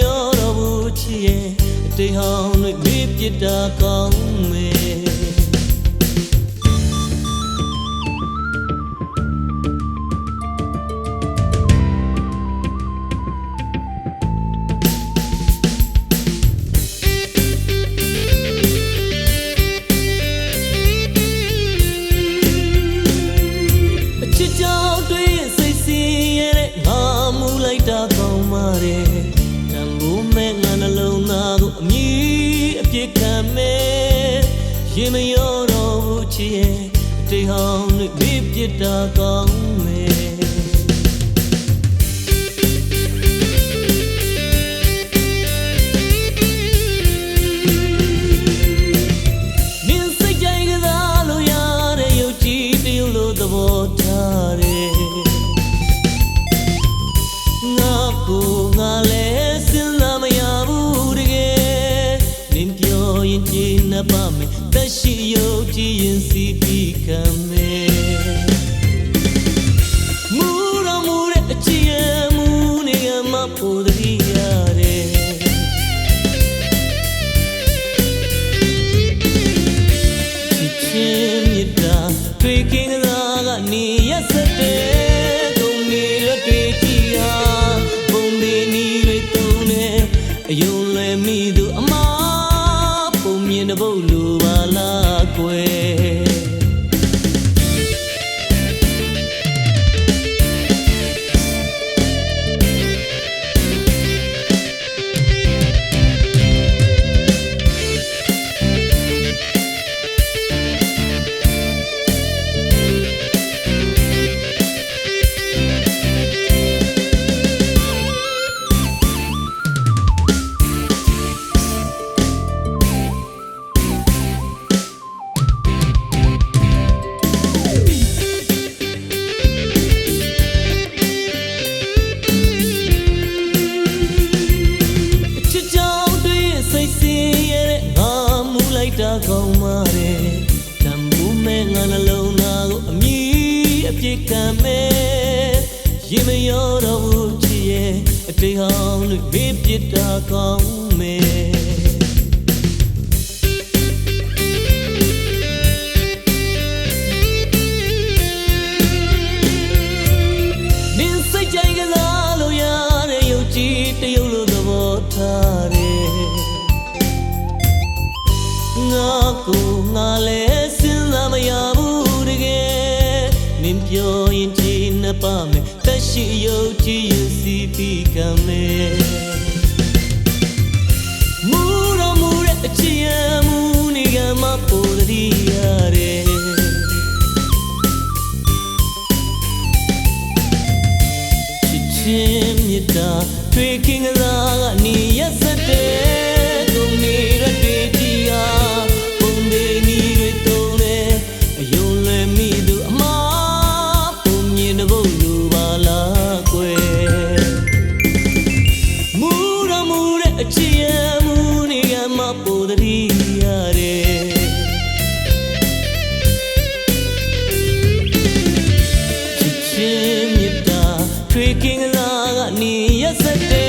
ရောတော့ဘူးချစ်ရဲ့အတိတ်ဟောင်းတွေမေ့ပြတာကောင်းမယ် မရောတော့ဘူးချစ်ရဲ့အတိတ်ဟောင်းတွေမိပြစ်တာကောင်းမယ် ည်နပ်ပါမယ်သက်ရှိရုပ်ကြည်ရင်စီပြီးခံမယ်မူတော်မူတဲ့အချစ်ရဲ့မူနေရမှာပိုတည်း နေရက်စတဲ့ကုန်နေရတွေ့ကြည့်ဟာဘုံဒီနီတွေတုံးနေအယုံလဲမိသူအမပုံ က်တာကောင်းပါရဲ့တံမိုးမဲ့ငါနှလုံးသားကိုအမြည်အပြစ်ခံမဲ့ရင်မရောတော့ဘူးချစ်ရဲ့အတိတ်ဟောင်းတွေမေးပြစ်တာကောင်းမယ် ကိုငါလည်းစဉ်းစားမရဘူးတကယ်နင်းပြောရင်ကြည်နေပါမယ်သက်ရှိရုပ်ကြည်ရင်စီပြီးကမယ်မူတော်မူတဲ့အချစ်ရမူနေကမှပိုတည်းရတယ်ချစ်ချင်းမြတ်တာတွေ့ခင်ကစား yesterday.